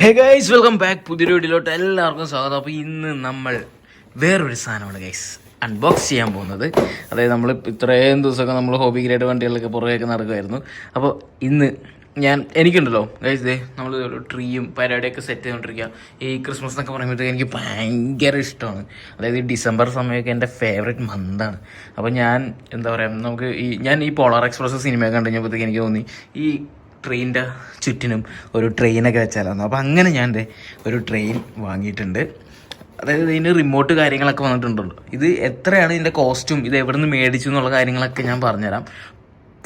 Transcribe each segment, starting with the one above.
Hey guys welcome back പുതിയൊരു വീഡിയോയിലോട്ട് എല്ലാവർക്കും സ്വാഗതം. അപ്പോൾ ഇന്ന് നമ്മൾ വേറൊരു സാധനമാണ് ഗൈസ് അൺബോക്സ് ചെയ്യാൻ പോകുന്നത്. അതായത് നമ്മൾ ഇത്രയും ദിവസമൊക്കെ നമ്മൾ ഹോബി ഗ്രേഡ് വണ്ടികളിലൊക്കെ പുറകെയൊക്കെ നടക്കുമായിരുന്നു അപ്പോൾ ഇന്ന് ഞാൻ എനിക്കുണ്ടല്ലോ. ഗൈസ് ദേ നമ്മൾ ട്രീയും പരിപാടിയൊക്കെ സെറ്റ് ചെയ്തുകൊണ്ടിരിക്കുക ഈ ക്രിസ്മസ് എന്നൊക്കെ പറയുമ്പോഴത്തേക്ക് എനിക്ക് ഭയങ്കര ഇഷ്ടമാണ്. അതായത് ഈ ഡിസംബർ സമയമൊക്കെ എന്റെ ഫേവറേറ്റ് മന്താണ് അപ്പോൾ ഞാൻ എന്താ പറയുക നമുക്ക് ഈ ഞാൻ ഈ പോളാർ എക്സ്പ്രസ് സിനിമയൊക്കെ കണ്ടു കഴിഞ്ഞപ്പോഴത്തേക്ക് എനിക്ക് തോന്നി. ഈ ട്രെയിനിന്റെ ചുറ്റിനും ഒരു ട്രെയിനൊക്കെ വെച്ചാലായിരുന്നു അപ്പോൾ അങ്ങനെ ഞാൻ ഒരു ട്രെയിൻ വാങ്ങിയിട്ടുണ്ട്. അതായത് ഇതിന് റിമോട്ട് കാര്യങ്ങളൊക്കെ വന്നിട്ടുണ്ടല്ലോ. ഇത് എത്രയാണ് ഇതിന്റെ കോസ്റ്റും ഇത് എവിടെ നിന്ന് മേടിച്ചു എന്നുള്ള കാര്യങ്ങളൊക്കെ ഞാൻ പറഞ്ഞുതരാം.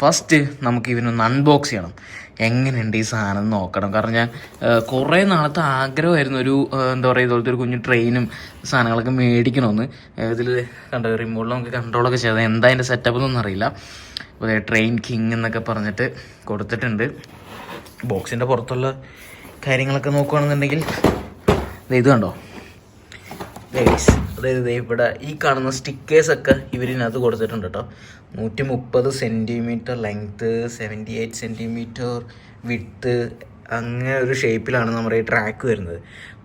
ഫസ്റ്റ് നമുക്ക് ഇവനൊന്ന് അൺബോക്സ് ചെയ്യണം. എങ്ങനെയുണ്ട് ഈ സാധനം നോക്കണം. കാരണം ഞാൻ കുറേ നാളത്തെ ആഗ്രഹമായിരുന്നു ഒരു എന്താ പറയുക ഇതുപോലത്തെ ഒരു കുഞ്ഞു ട്രെയിനും സാധനങ്ങളൊക്കെ മേടിക്കണമെന്ന്. ഇതിൽ കണ്ട റിമോട്ടിൽ നമുക്ക് കൺട്രോളൊക്കെ ചെയ്തത് എന്താ അതിന്റെ സെറ്റപ്പ് എന്നൊന്നും അറിയില്ല. അതേ ട്രെയിൻ കിങ് എന്നൊക്കെ പറഞ്ഞിട്ട് കൊടുത്തിട്ടുണ്ട്. ബോക്സിന്റെ പുറത്തുള്ള കാര്യങ്ങളൊക്കെ നോക്കുകയാണെന്നുണ്ടെങ്കിൽ ഇത് കണ്ടോ? ഗൈസ് അതായത് ഇവിടെ ഈ കാണുന്ന സ്റ്റിക്കേഴ്സ് ഒക്കെ ഇവരിനകത്ത് കൊടുത്തിട്ടുണ്ട് കേട്ടോ നൂറ്റി മുപ്പത് centimetre length seventy eight centimetre width അങ്ങനെ ഒരു ഷേപ്പിലാണ് നമ്മുടെ ഈ ട്രാക്ക് വരുന്നത്.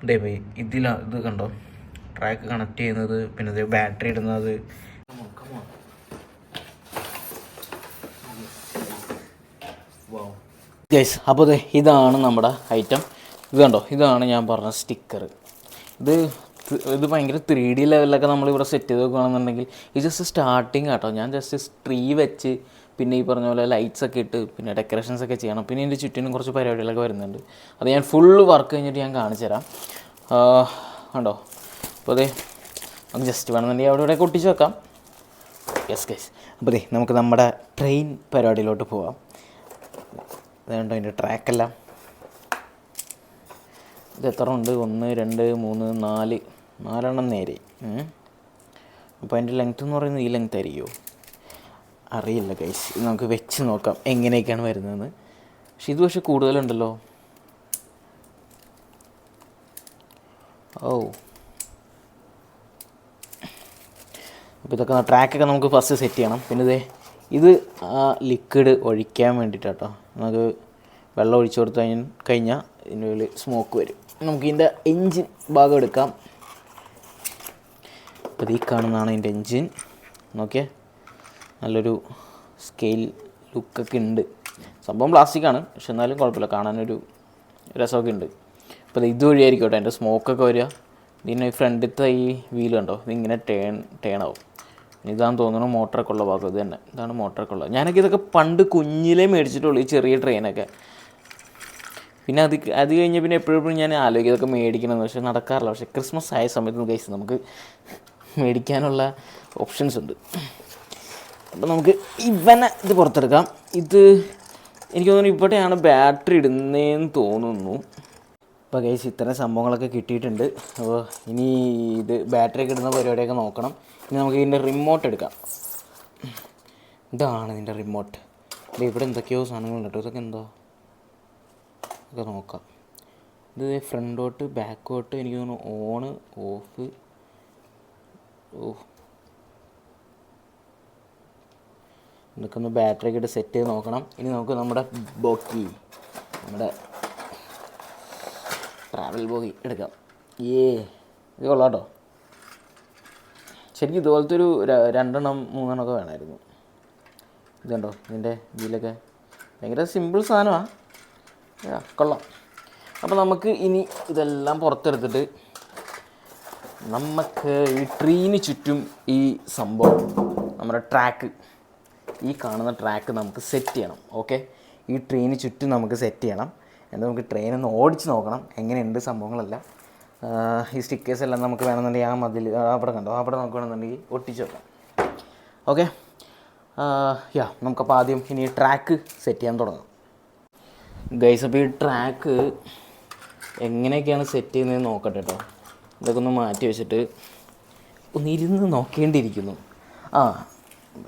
അതേ ഇതിലാ ഇത് കണ്ടോ? ട്രാക്ക് കണക്ട് ചെയ്യുന്നത് പിന്നെ ബാറ്ററി ഇടുന്നത്. ഗൈസ് അപ്പോൾ ഇതാണ് നമ്മുടെ ഐറ്റം ഇത് കണ്ടോ? ഇതാണ് ഞാൻ പറഞ്ഞ സ്റ്റിക്കർ ഇത് ഇത് ഭയങ്കര ത്രീ ഡി ലെവലിലൊക്കെ നമ്മളിവിടെ സെറ്റ് ചെയ്ത് വെക്കുകയാണെന്നുണ്ടെങ്കിൽ ഇത് ജസ്റ്റ് സ്റ്റാർട്ടിങ് കേട്ടോ ഞാൻ ജസ്റ്റ് ട്രീ വെച്ച് പിന്നെ ഈ പറഞ്ഞ പോലെ ലൈറ്റ്സ് ഒക്കെ ഇട്ട് പിന്നെ ഡെക്കറേഷൻസ് ഒക്കെ ചെയ്യണം. പിന്നെ എന്റെ ചുറ്റിനും കുറച്ച് പരിപാടികളൊക്കെ വരുന്നുണ്ട്. അത് ഞാൻ ഫുള്ള് വർക്ക് കഴിഞ്ഞിട്ട് ഞാൻ കാണിച്ചു തരാം. കണ്ടോ? അപ്പോൾ അതെ നമുക്ക് ജസ്റ്റ് വേണമെന്നുണ്ടെങ്കിൽ അവിടെ ഇവിടെ ഒട്ടിച്ച് വെക്കാം. യെസ് ഗൈസ് അപ്പോൾ അതെ നമുക്ക് നമ്മുടെ ട്രെയിൻ പരിപാടിയിലോട്ട് പോവാം. അതുകൊണ്ട് അതിന്റെ ട്രാക്കെല്ലാം ഇത് എത്ര ഉണ്ട്? ഒന്ന് രണ്ട് മൂന്ന് നാല്. നാലെണ്ണം നേരെ. അപ്പോൾ അതിന്റെ ലെങ്ത് എന്ന് പറയുന്നത് ഈ ലെങ്ത് ആയിരിക്കുമോ അറിയില്ല ഗൈസ് നമുക്ക് വെച്ച് നോക്കാം എങ്ങനെയൊക്കെയാണ് വരുന്നതെന്ന്. പക്ഷെ ഇത് പക്ഷെ കൂടുതലുണ്ടല്ലോ. ഓ. അപ്പോൾ ഇതൊക്കെ ട്രാക്കൊക്കെ നമുക്ക് ഫസ്റ്റ് സെറ്റ് ചെയ്യണം. പിന്നെ ഇതേ ഇത് ആ ലിക്വിഡ് ഒഴിക്കാൻ വേണ്ടിയിട്ടാട്ടോ നമുക്ക് വെള്ളം ഒഴിച്ചു കൊടുത്തു കഴിഞ്ഞാൽ ഇതിന്റെ ഉള്ളിൽ സ്മോക്ക് വരും. നമുക്ക് ഇതിന്റെ എഞ്ചിൻ ഭാഗം എടുക്കാം. അപ്പോൾ ഈ കാണുന്നതാണ് ഇതിന്റെ എൻജിൻ. നോക്കിയേ നല്ലൊരു സ്കെയിൽ ലുക്കൊക്കെ ഉണ്ട്. സംഭവം പ്ലാസ്റ്റിക്കാണ് പക്ഷെ എന്നാലും കുഴപ്പമില്ല. കാണാനൊരു രസമൊക്കെ ഉണ്ട്. അപ്പോൾ ഇത് വഴിയായിരിക്കും കേട്ടോ അതിന്റെ സ്മോക്കൊക്കെ വരിക. ഇതിന് ഫ്രണ്ടിലത്തെ ഈ വീൽ കണ്ടോ? ഇതിങ്ങനെ ടേൺ ടേൺ ആവും ഇതാന്ന് തോന്നുന്നു മോട്ടറൊക്കെ ഉള്ള ഭാഗം ഇത് തന്നെ. ഇതാണ് മോട്ടറൊക്കെ ഉള്ളത്. ഞാനൊക്കെ ഇതൊക്കെ പണ്ട് കുഞ്ഞിലേ മേടിച്ചിട്ടുള്ളൂ ഈ ചെറിയ ട്രെയിനൊക്കെ. പിന്നെ അത് അത് കഴിഞ്ഞ് പിന്നെ എപ്പോഴും ഞാൻ ആലോചിക്കും ഇതൊക്കെ മേടിക്കണമെന്ന്. പക്ഷേ നടക്കാറില്ല. പക്ഷേ ക്രിസ്മസ് ആയ സമയത്ത് കഴിച്ച് നമുക്ക് മേടിക്കാനുള്ള ഓപ്ഷൻസ് ഉണ്ട്. അപ്പോൾ നമുക്ക് ഇവനെ ഇത് പുറത്തെടുക്കാം. ഇത് എനിക്ക് തോന്നുന്നു ഇവിടെയാണ് ബാറ്ററി ഇടുന്നതെന്ന് തോന്നുന്നു. അപ്പോൾ കേസ് ഇത്തരം സംഭവങ്ങളൊക്കെ കിട്ടിയിട്ടുണ്ട്. അപ്പോൾ ഇനി ഇത് ബാറ്ററി ഒക്കെ ഇടുന്ന പരിപാടിയൊക്കെ നോക്കണം. ഇനി നമുക്ക് ഇതിന്റെ റിമോട്ട് എടുക്കാം. ഇതാണ് ഇതിന്റെ റിമോട്ട് അല്ല ഇവിടെ എന്തൊക്കെയോ സാധനങ്ങളുണ്ട് കേട്ടോ. ഇതൊക്കെ എന്തോ? ഇതൊക്കെ നോക്കാം. ഇത് ഫ്രണ്ടോട്ട് ബാക്കോട്ട് എനിക്ക് തോന്നുന്നു ഓണ് ഓഫ് ഓ. ഇതൊക്കെ ബാറ്ററി ഒക്കെ ഇട്ട് സെറ്റ് ചെയ്ത് നോക്കണം. ഇനി നമുക്ക് നമ്മുടെ ബോക്കി നമ്മുടെ ട്രാവൽ ബോക്കി എടുക്കാം. ഏ ഇത് കൊള്ളാം ശരിക്കും ഇതുപോലത്തെ ഒരു രണ്ടെണ്ണം മൂന്നെണ്ണം ഒക്കെ വേണമായിരുന്നു. ഇതുണ്ടോ ഇതിന്റെ ഇതിലൊക്കെ ഭയങ്കര സിമ്പിൾ സാധനമാണ് കൊള്ളാം. അപ്പോൾ നമുക്ക് ഇനി ഇതെല്ലാം പുറത്തെടുത്തിട്ട് നമുക്ക് ഈ ട്രീന് ചുറ്റും ഈ സംഭവം നമ്മുടെ ട്രാക്ക് ഈ കാണുന്ന ട്രാക്ക് നമുക്ക് സെറ്റ് ചെയ്യണം ഓക്കെ ഈ ട്രെയിന് ചുറ്റും നമുക്ക് സെറ്റ് ചെയ്യണം. എന്നിട്ട് നമുക്ക് ട്രെയിൻ ഒന്ന് ഓടിച്ച് നോക്കണം എങ്ങനെയുണ്ട് സംഭവങ്ങളെല്ലാം. ഈ സ്റ്റിക്കേഴ്സ് എല്ലാം നമുക്ക് വേണമെന്നുണ്ടെങ്കിൽ ആ മതിൽ അവിടെ കണ്ടോ? അവിടെ നോക്കുകയാണെന്നുണ്ടെങ്കിൽ ഒട്ടിച്ച് വെക്കാം. ഓക്കെ യാ നമുക്കപ്പോൾ ആദ്യം ഇനി ട്രാക്ക് സെറ്റ് ചെയ്യാൻ തുടങ്ങാം. ഗൈസ് അപ്പോൾ ഈ ട്രാക്ക് എങ്ങനെയൊക്കെയാണ് സെറ്റ് ചെയ്യുന്നതെന്ന് നോക്കട്ടെ കേട്ടോ ഇതൊക്കെ ഒന്ന് മാറ്റി വെച്ചിട്ട് ഒന്ന് ഇരുന്ന് നോക്കേണ്ടിയിരിക്കുന്നു. ആ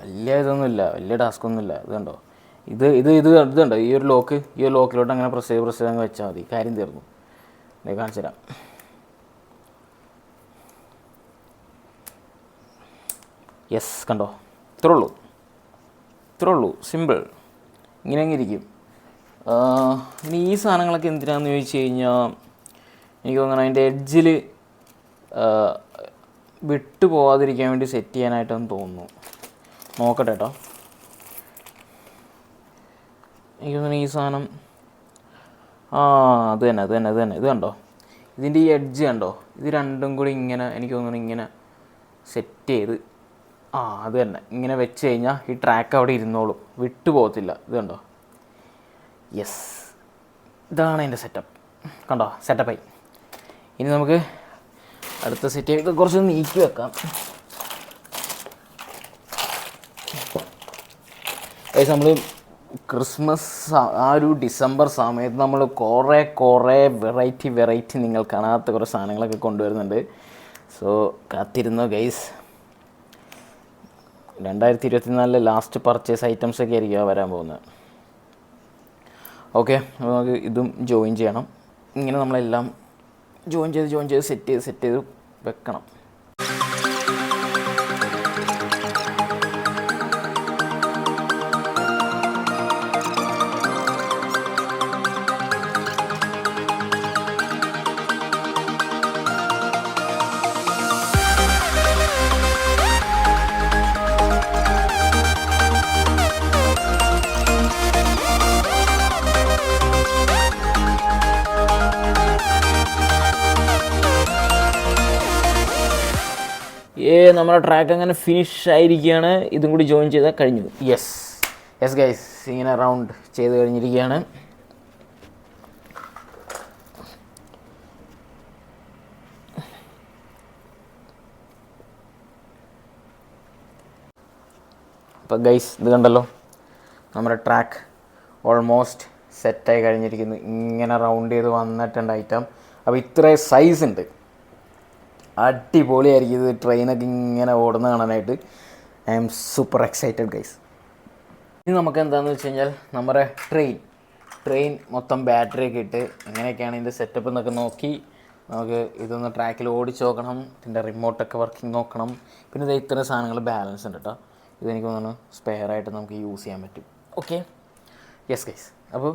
വലിയ ഇതൊന്നുമില്ല വലിയ ടാസ്ക് ഒന്നുമില്ല. ഇത് കണ്ടോ? ഇത് ഇത് ഇത് ഇത് കണ്ടോ? ഈ ഒരു ലോക്ക് ഈ ഒരു ലോക്കിലോട്ട് അങ്ങനെ പ്രസ് ചെയ്ത് പ്രസ് ചെയ്ത് അങ്ങ് വെച്ചാൽ മതി. കാര്യം തീർന്നു. ഇത് കാണിച്ചു തരാം. യെസ് കണ്ടോ? ഇത്രേ ഉള്ളൂ. ഇത്രേ ഉള്ളൂ. സിമ്പിൾ ഇങ്ങനെ അങ്ങ് ഇരിക്കും. ഇനി ഈ സാധനങ്ങളൊക്കെ എന്തിനാന്ന് ചോദിച്ചു കഴിഞ്ഞാൽ എനിക്ക് തോന്നുന്നു അതിന്റെ എഡ്ജിൽ വിട്ടു പോവാതിരിക്കാൻ വേണ്ടി സെറ്റ് ചെയ്യാനായിട്ടൊന്ന് തോന്നുന്നു. നോക്കട്ടെ കേട്ടോ എനിക്ക് തോന്നുന്നു ഈ സാധനം ആ അത് തന്നെ അത് തന്നെ അത് തന്നെ. ഇത് കണ്ടോ? ഇതിന്റെ ഈ എഡ്ജ് കണ്ടോ? ഇത് രണ്ടും കൂടി ഇങ്ങനെ എനിക്ക് തോന്നുന്നു ഇങ്ങനെ സെറ്റ് ചെയ്ത് ആ അത് തന്നെ. ഇങ്ങനെ വെച്ച് കഴിഞ്ഞാൽ ഈ ട്രാക്ക് അവിടെ ഇരുന്നോളും. വിട്ടു പോകത്തില്ല. ഇത് കണ്ടോ? യെസ് ഇതാണ് എന്റെ സെറ്റപ്പ് കണ്ടോ? സെറ്റപ്പായി ഇനി നമുക്ക് അടുത്ത സെറ്റ് ഇത് കുറച്ച് നീക്കി വെക്കാം. നമ്മൾ ക്രിസ്മസ് ആ ഒരു ഡിസംബർ സമയത്ത് നമ്മൾ കുറേ കുറേ വെറൈറ്റി വെറൈറ്റി നിങ്ങൾ കാണാത്ത കുറേ സാധനങ്ങളൊക്കെ കൊണ്ടുവരുന്നുണ്ട്. സോ കാത്തിരുന്നോ ഗൈസ് രണ്ടായിരത്തി ഇരുപത്തിനാലിലെ ലാസ്റ്റ് പർച്ചേസ് ഐറ്റംസ് ഒക്കെ ആയിരിക്കും വരാൻ പോകുന്നത്. ഓക്കെ നമുക്ക് ഇതും ജോയിൻ ചെയ്യണം. ഇങ്ങനെ നമ്മളെല്ലാം ജോയിൻ ചെയ്ത് ജോയിൻ ചെയ്ത് സെറ്റ് ചെയ്ത് സെറ്റ് ചെയ്ത് വെക്കണം. ഏ നമ്മുടെ ട്രാക്ക് അങ്ങനെ ഫിനിഷ് ആയിരിക്കുകയാണ് ഇതും കൂടി ജോയിൻ ചെയ്താൽ കഴിഞ്ഞു യെസ് യെസ് ഗൈസ് ഇങ്ങനെ റൗണ്ട് ചെയ്ത് കഴിഞ്ഞിരിക്കുകയാണ്. അപ്പോൾ ഗൈസ് ഇത് കണ്ടല്ലോ. നമ്മുടെ ട്രാക്ക് ഓൾമോസ്റ്റ് സെറ്റായി കഴിഞ്ഞിരിക്കുന്നു. ഇങ്ങനെ റൗണ്ട് ചെയ്ത് വന്നിട്ടുണ്ട് ഐറ്റം അപ്പോൾ ഇത്രയും സൈസ് ഉണ്ട്. അടിപൊളിയായിരിക്കും ഇത് ട്രെയിനൊക്കെ ഇങ്ങനെ ഓടുന്ന കാണാനായിട്ട്. I am super excited guys ഇനി നമുക്ക് എന്താണെന്ന് വെച്ച് കഴിഞ്ഞാൽ നമ്മുടെ ട്രെയിൻ ട്രെയിൻ മൊത്തം ബാറ്ററി ഒക്കെ ഇട്ട് എങ്ങനെയൊക്കെയാണ് ഇതിന്റെ സെറ്റപ്പ് എന്നൊക്കെ നോക്കി നമുക്ക് ഇതൊന്ന് ട്രാക്കിൽ ഓടിച്ച് നോക്കണം. ഇതിന്റെ റിമോട്ടൊക്കെ വർക്കിംഗ് നോക്കണം. പിന്നെ ഇത് ഇത്തരം സാധനങ്ങൾ ബാലൻസ് ഉണ്ട് കേട്ടോ ഇതെനിക്ക് തോന്നുന്നു സ്പെയർ ആയിട്ട് നമുക്ക് യൂസ് ചെയ്യാൻ പറ്റും. ഓക്കെ യെസ് ഗൈസ് അപ്പോൾ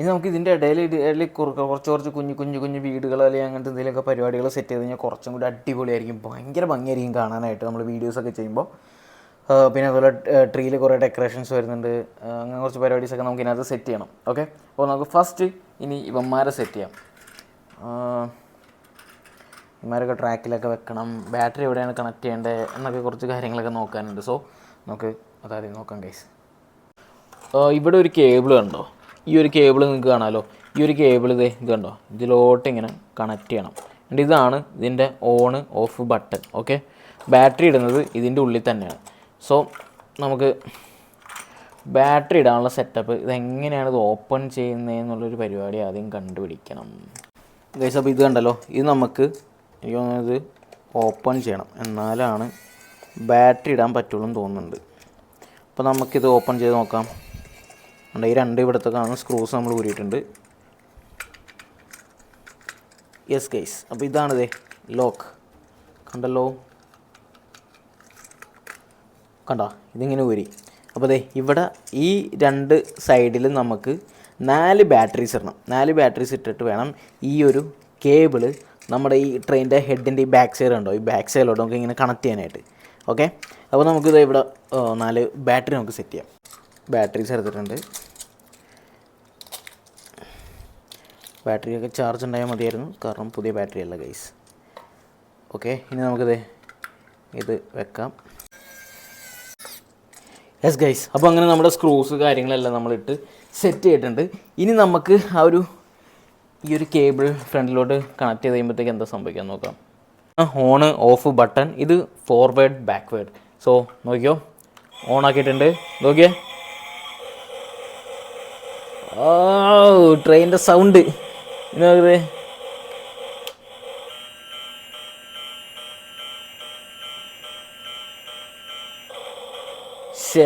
ഇനി നമുക്ക് ഇതിന്റെ ഇടയിൽ ഇടയിൽ കുറച്ച് കുറച്ച് കുഞ്ഞു കുഞ്ഞു കുഞ്ഞു വീടുകൾ അല്ലെങ്കിൽ അങ്ങനത്തെ എന്തെങ്കിലുമൊക്കെ പരിപാടികൾ സെറ്റ് ചെയ്ത് കഴിഞ്ഞാൽ കുറച്ചും കൂടി അടിപൊളിയായിരിക്കും. ഭയങ്കര ഭംഗിയായിരിക്കും കാണാനായിട്ട് നമ്മൾ വീഡിയോസൊക്കെ ചെയ്യുമ്പോൾ പിന്നെ അതുപോലെ ട്രീയിൽ കുറേ ഡെക്കറേഷൻസ് വരുന്നുണ്ട്. അങ്ങനെ കുറച്ച് പരിപാടീസൊക്കെ നമുക്ക് ഇതിനകത്ത് സെറ്റ് ചെയ്യണം. ഓക്കെ അപ്പോൾ നമുക്ക് ഫസ്റ്റ് ഇനി ഇവന്മാരെ സെറ്റ് ചെയ്യാം. ഇവന്മാരൊക്കെ ട്രാക്കിലൊക്കെ വെക്കണം. ബാറ്ററി എവിടെയാണ് കണക്ട് ചെയ്യേണ്ടത് എന്നൊക്കെ കുറച്ച് കാര്യങ്ങളൊക്കെ നോക്കാനുണ്ട്. സോ നമുക്ക് അതായത് നോക്കാം ഗൈസ് ഇവിടെ ഒരു കേബിൾ കണ്ടോ? ഈ ഒരു കേബിൾ നിങ്ങൾക്ക് കാണാമല്ലോ ഈ ഒരു കേബിൾ ഇതേ ഇത് കണ്ടോ? ഇതിലോട്ട് ഇങ്ങനെ കണക്ട് ചെയ്യണം. എന്നിട്ട് ഇതാണ് ഇതിന്റെ on off button okay battery ഇടുന്നത് ഇതിന്റെ ഉള്ളിൽ തന്നെയാണ്. സോ നമുക്ക് ബാറ്ററി ഇടാനുള്ള സെറ്റപ്പ് ഇതെങ്ങനെയാണ് ഇത് ഓപ്പൺ ചെയ്യുന്നതെന്നുള്ളൊരു പരിപാടി ആദ്യം കണ്ടുപിടിക്കണം. ഗൈസ് അപ്പോൾ ഇത് കണ്ടല്ലോ? ഇത് നമുക്ക് എനിക്ക് തോന്നുന്നത് ഓപ്പൺ ചെയ്യണം. എന്നാലാണ് ബാറ്ററി ഇടാൻ പറ്റുള്ളൂ എന്ന് തോന്നുന്നുണ്ട്. അപ്പോൾ നമുക്കിത് ഓപ്പൺ ചെയ്ത് നോക്കാം. ഉണ്ട് ഈ രണ്ട് ഇവിടുത്തെ കാണുന്ന സ്ക്രൂസ് നമ്മൾ ഊരിയിട്ടുണ്ട്. യെസ് ഗൈസ് അപ്പോൾ ഇതാണിതേ ലോക്ക് കണ്ടല്ലോ? കണ്ട? ഇതിങ്ങനെ ഊരി. അപ്പോൾ അതെ ഇവിടെ ഈ രണ്ട് സൈഡിൽ നമുക്ക് നാല് ബാറ്ററീസ് ഇടണം. നാല് ബാറ്ററീസ് ഇട്ടിട്ട് വേണം ഈ ഒരു കേബിൾ നമ്മുടെ ഈ ട്രെയിനിന്റെ ഹെഡിന്റെ ഈ ബാക്ക് സൈഡ് ഉണ്ടോ ഈ ബാക്ക് സൈഡിലോട്ട് നമുക്ക് ഇങ്ങനെ കണക്ട് ചെയ്യാനായിട്ട്. ഓക്കെ അപ്പോൾ നമുക്കിത് ഇവിടെ നാല് ബാറ്ററി നമുക്ക് സെറ്റ് ചെയ്യാം. ബാറ്ററീസ് എടുത്തിട്ടുണ്ട്. ബാറ്ററിയൊക്കെ ചാർജ് ഉണ്ടായാൽ മതിയായിരുന്നു. കാരണം പുതിയ ബാറ്ററി അല്ല ഗൈസ് ഓക്കെ ഇനി നമുക്കിത് ഇത് വെക്കാം. യെസ് ഗൈസ് അപ്പോൾ അങ്ങനെ നമ്മുടെ സ്ക്രൂസ് കാര്യങ്ങളെല്ലാം നമ്മളിട്ട് സെറ്റ് ചെയ്തിട്ടുണ്ട്. ഇനി നമുക്ക് ആ ഒരു ഈ ഒരു കേബിൾ ഫ്രണ്ടിലോട്ട് കണക്ട് ചെയ്ത് കഴിയുമ്പോഴത്തേക്ക് എന്താ സംഭവിക്കാൻ നോക്കാം. ഓണ് ഓഫ് ബട്ടൺ ഇത് ഫോർവേഡ് ബാക്ക്വേഡ് സോ നോക്കിയോ? ഓൺ ആക്കിയിട്ടുണ്ട്. നോക്കിയേ? ട്രെയിനിന്റെ സൗണ്ട് നോക്കേ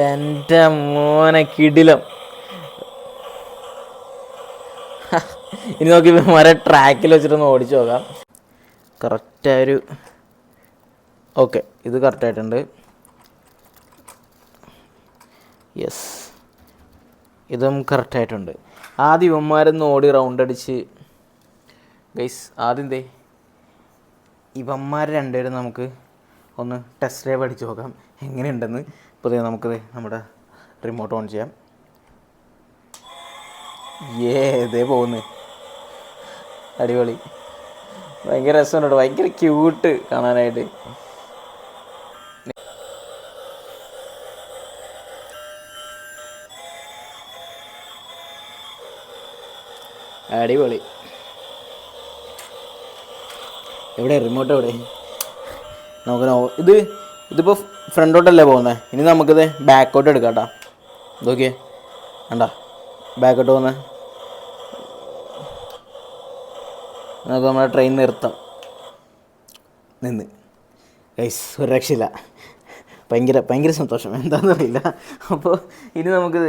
എന്റെ മോനെ കിടിലം. ഇനി നോക്കി മര ട്രാക്കിൽ വെച്ചിട്ടൊന്ന് ഓടിച്ചു നോക്കാം. കറക്റ്റായൊരു ഓക്കെ ഇത് കറക്റ്റായിട്ടുണ്ട് യെസ് ഇതും കറക്റ്റായിട്ടുണ്ട് ആദ്യം ഇവന്മാരൊന്ന് ഓടി റൗണ്ട് അടിച്ച് ഗൈസ് ആദ്യം ദേ ഇവന്മാർ രണ്ടുപേരും നമുക്ക് ഒന്ന് ടെസ്റ്റ് ഡ്രൈവ് അടിച്ച് നോക്കാം. എങ്ങനെയുണ്ടെന്ന്. ഇപ്പോൾ നമുക്ക് നമ്മുടെ റിമോട്ട് ഓൺ ചെയ്യാം. ഏ ഇതേ പോകുന്നു. അടിപൊളി. ഭയങ്കര രസമുണ്ട് ഭയങ്കര ക്യൂട്ട് കാണാനായിട്ട്. അടിപൊളി. എവിടെ? റിമോട്ട് എവിടെ? നമുക്ക് നോ ഇത് ഇതിപ്പോൾ ഫ്രണ്ടോട്ടല്ലേ പോകുന്നത് ഇനി നമുക്കിത് ബാക്കോട്ട് എടുക്കാം കേട്ടോ ഇതൊക്കെ. വേണ്ട ബാക്കോട്ട് പോകുന്നത് നമുക്ക് നമ്മുടെ ട്രെയിൻ നിർത്താം. നിന്ന്. ഗൈസ് ഒരു രക്ഷയില്ല. ഭയങ്കര ഭയങ്കര സന്തോഷം. എന്താണെന്ന് അറിയില്ല. അപ്പോൾ ഇനി നമുക്ക്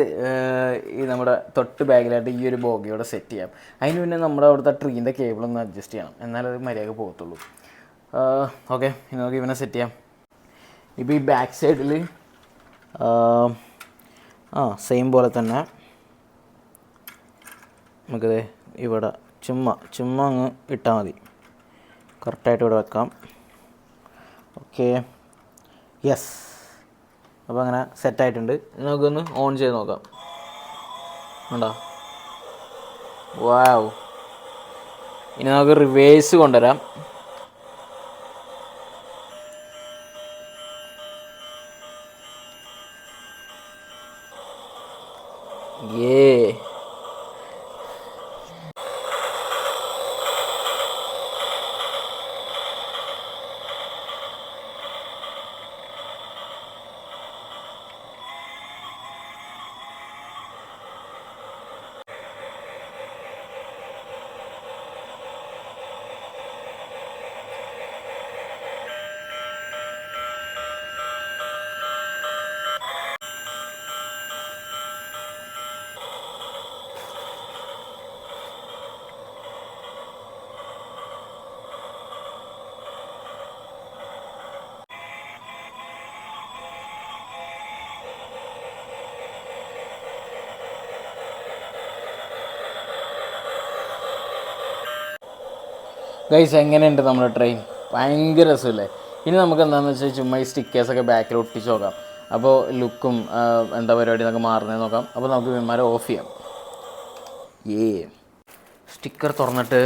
ഈ നമ്മുടെ തൊട്ട് ബാഗിലായിട്ട് ഈ ഒരു ബോഗിയോടെ സെറ്റ് ചെയ്യാം. അതിന് മുന്നേ നമ്മുടെ അവിടുത്തെ ട്രീന്റെ കേബിളൊന്ന് അഡ്ജസ്റ്റ് ചെയ്യണം. എന്നാലേ അത് മര്യാദ പോകത്തുള്ളൂ. ഓക്കെ ഇനി നമുക്ക് ഇവനെ സെറ്റ് ചെയ്യാം. ഇപ്പോൾ ഈ ബാക്ക് സൈഡിൽ ആ സെയിം പോലെ തന്നെ നമുക്കത് ഇവിടെ ചുമ്മാ ചുമ്മാ അങ്ങ് ഇട്ടാൽ മതി. കറക്റ്റായിട്ട് ഇവിടെ വെക്കാം. ഓക്കെ യെസ് അപ്പോൾ അങ്ങനെ സെറ്റായിട്ടുണ്ട് നമുക്കൊന്ന് ഓൺ ചെയ്ത് നോക്കാം. ഉണ്ടോ വാവ് ഇനി നമുക്ക് റിവേഴ്സ് കൊണ്ടുവരാം. ഏ ഗൈസ് എങ്ങനെയുണ്ട് നമ്മുടെ ട്രെയിൻ ഭയങ്കര രസമല്ലേ? ഇനി നമുക്ക് എന്താണെന്ന് വെച്ചാൽ ചുമ്മാ ഈ സ്റ്റിക്കേഴ്സൊക്കെ ബാക്കിൽ ഒട്ടിച്ച് നോക്കാം. അപ്പോൾ ലുക്കും എന്താ പരിപാടി നമുക്ക് മാറുന്നത് നോക്കാം. അപ്പോൾ നമുക്ക് വിമാനം ഓഫ് ചെയ്യാം. ഏ സ്റ്റിക്കർ തുറന്നിട്ട്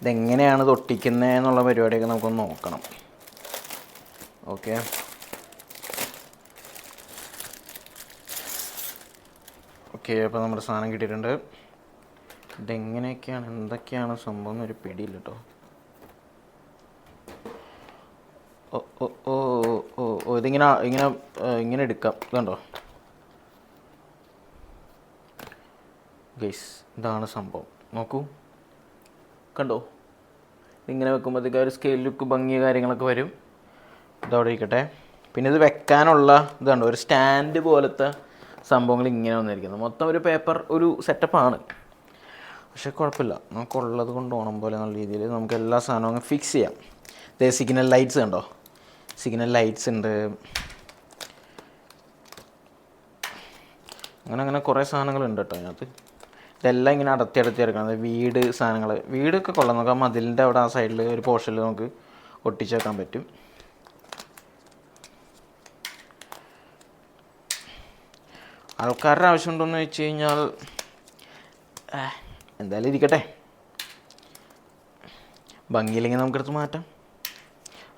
ഇതെങ്ങനെയാണ് ഇത് ഒട്ടിക്കുന്നത് എന്നുള്ള പരിപാടിയൊക്കെ നമുക്കൊന്ന് നോക്കണം. ഓക്കെ ഓക്കെ അപ്പോൾ നമ്മുടെ സാധനം കിട്ടിയിട്ടുണ്ട്. ഇതെങ്ങനെയൊക്കെയാണ്? എന്തൊക്കെയാണ് സംഭവം എന്നൊരു പിടിയില്ല കേട്ടോ ഓ ഓ ഓ ഓ ഓ ഇതിങ്ങനെ ഇങ്ങനെ ഇങ്ങനെ എടുക്കാം. ഇതുണ്ടോ? ഗൈസ് ഇതാണ് സംഭവം. നോക്കൂ. കണ്ടോ? ഇതിങ്ങനെ വെക്കുമ്പോഴത്തേക്ക് ഒരു സ്കെയിൽ ലുക്ക് ഭംഗി കാര്യങ്ങളൊക്കെ വരും. ഇതവിടെ ഇരിക്കട്ടെ. പിന്നെ ഇത് വെക്കാനുള്ള ഇതുണ്ടോ? ഒരു സ്റ്റാൻഡ് പോലത്തെ സംഭവങ്ങൾ ഇങ്ങനെ വന്നിരിക്കുന്നത് മൊത്തം ഒരു പേപ്പർ ഒരു സെറ്റപ്പാണ് പക്ഷെ കുഴപ്പമില്ല. നമുക്കുള്ളത് കൊണ്ട് ഓണം പോലെ നല്ല രീതിയിൽ നമുക്ക് എല്ലാ സാധനവും അങ്ങ് ഫിക്സ് ചെയ്യാം. ഇതേ സിഗ്നൽ ലൈറ്റ്സ് കണ്ടോ? സിഗ്നൽ ലൈറ്റ്സ് ഉണ്ട്. അങ്ങനെ അങ്ങനെ കുറേ സാധനങ്ങളുണ്ട് കേട്ടോ അതിനകത്ത്. ഇതെല്ലാം ഇങ്ങനെ അടത്തി അടത്തി എടുക്കണം. വീട് സാധനങ്ങൾ. വീടൊക്കെ കൊള്ളാം. നമുക്ക് ആ മതിലിന്റെ അവിടെ ആ സൈഡിൽ ഒരു പോർഷനിൽ നമുക്ക് ഒട്ടിച്ചേക്കാൻ പറ്റും. ആൾക്കാരുടെ ആവശ്യമുണ്ടോയെന്ന് വെച്ച് കഴിഞ്ഞാൽ എന്തായാലും ഇരിക്കട്ടെ. ഭംഗിയില്ലെങ്കിൽ നമുക്കെടുത്ത് മാറ്റാം.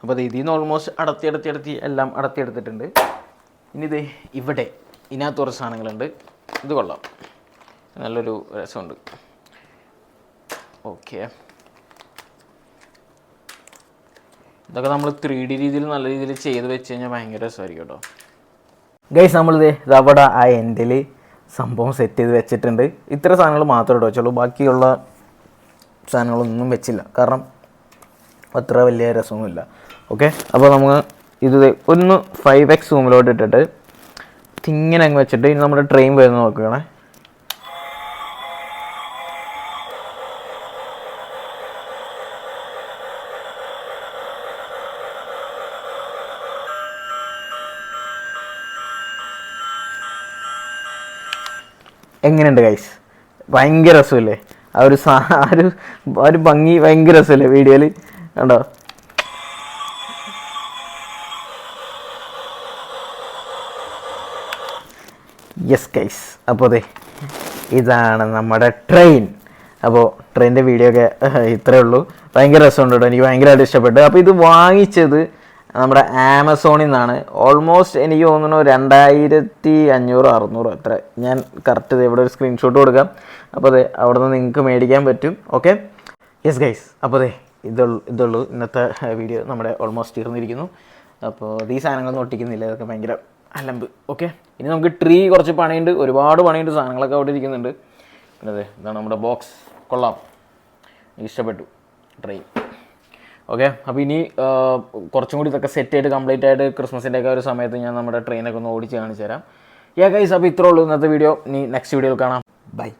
അപ്പോൾ അത് ഇതിൽ നിന്ന് ഓൾമോസ്റ്റ് അടത്തി അടത്തി അടത്തി എല്ലാം അടത്തി എടുത്തിട്ടുണ്ട്. ഇനി ഇത് ഇവിടെ ഇതിനകത്ത് കുറച്ച് സാധനങ്ങളുണ്ട്. ഇത് കൊള്ളാം. നല്ലൊരു രസമുണ്ട്. ഓക്കെ ഇതൊക്കെ നമ്മൾ ത്രീ ഡി രീതിയിൽ നല്ല രീതിയിൽ ചെയ്ത് വെച്ച് കഴിഞ്ഞാൽ ഭയങ്കര രസമായിരിക്കും കേട്ടോ. ഗൈസ് നമ്മളിത് അവിടെ ആ എൻഡിൽ സംഭവം സെറ്റ് ചെയ്ത് വെച്ചിട്ടുണ്ട്. ഇത്ര സാധനങ്ങൾ മാത്രമേ ഇട്ട് വെച്ചുള്ളൂ. ബാക്കിയുള്ള സാധനങ്ങളൊന്നും വെച്ചില്ല. കാരണം അത്ര വലിയ രസമൊന്നുമില്ല. ഓക്കെ അപ്പോൾ നമുക്ക് ഇത് ഒന്ന് ഫൈവ് എക്സ് സൂമിലോട്ട് ഇട്ടിട്ട് ഇങ്ങനെ അങ്ങ് വെച്ചിട്ട് ഇനി നമ്മുടെ ട്രെയിൻ വരുന്ന നോക്കുകയാണേ. എങ്ങനെയുണ്ട് ഗൈസ് ഭയങ്കര രസമല്ലേ? ആ ഒരു സാ ആ ഒരു ആ ഒരു ഭംഗി ഭയങ്കര രസമല്ലേ വീഡിയോയിൽ കണ്ടോ? യെസ് ഗൈസ് അപ്പോൾ അതെ ഇതാണ് നമ്മുടെ ട്രെയിൻ അപ്പോൾ ട്രെയിനിന്റെ വീഡിയോ ഒക്കെ ഇത്രയേ ഉള്ളൂ. ഭയങ്കര രസമുണ്ട് കേട്ടോ. എനിക്ക് ഭയങ്കരമായിട്ട് ഇഷ്ടപ്പെട്ടു. അപ്പോൾ ഇത് വാങ്ങിച്ചത് നമ്മുടെ ആമസോണിൽ നിന്നാണ്. ഓൾമോസ്റ്റ് എനിക്ക് തോന്നുന്നു രണ്ടായിരത്തി അഞ്ഞൂറ് അറുന്നൂറ് അത്ര. ഞാൻ കറക്റ്റ് ഇവിടെ ഒരു സ്ക്രീൻഷോട്ട് കൊടുക്കാം. അപ്പോൾ അതെ അവിടെ നിന്ന് നിങ്ങൾക്ക് മേടിക്കാൻ പറ്റും. ഓക്കെ യെസ് ഗൈസ് അപ്പോൾ അതെ ഇതുള്ളൂ ഇതുള്ളൂ ഇന്നത്തെ വീഡിയോ നമ്മുടെ ഓൾമോസ്റ്റ് തീർന്നിരിക്കുന്നു. അപ്പോൾ ഈ സാധനങ്ങളൊന്നും ഒട്ടിക്കുന്നില്ല. ഇതൊക്കെ ഭയങ്കര അലമ്പ്. ഓക്കെ ഇനി നമുക്ക് ട്രീ കുറച്ച് പണിയുണ്ട്. ഒരുപാട് പണിയുണ്ട്. സാധനങ്ങളൊക്കെ അവിടെ ഇരിക്കുന്നുണ്ട്. പിന്നെ അതെ ഇതാണ് നമ്മുടെ ബോക്സ് കൊള്ളാം. ഇഷ്ടപ്പെട്ടു. ട്രെയിൻ ഓക്കെ അപ്പോൾ ഇനി കുറച്ചും കൂടി ഇതൊക്കെ സെറ്റ് ആയിട്ട് കംപ്ലീറ്റ് ആയിട്ട് ക്രിസ്മസിന്റെ ഒക്കെ ഒരു സമയത്ത് ഞാൻ നമ്മുടെ ട്രെയിനൊക്കെ ഒന്ന് ഓടിച്ച് കാണിച്ചു തരാം. യാ ഗൈസ് അപ്പോൾ ഇത്രേ ഉള്ളൂ ഇന്നത്തെ വീഡിയോ ഇനി നെക്സ്റ്റ് വീഡിയോയിൽ കാണാം. ബൈ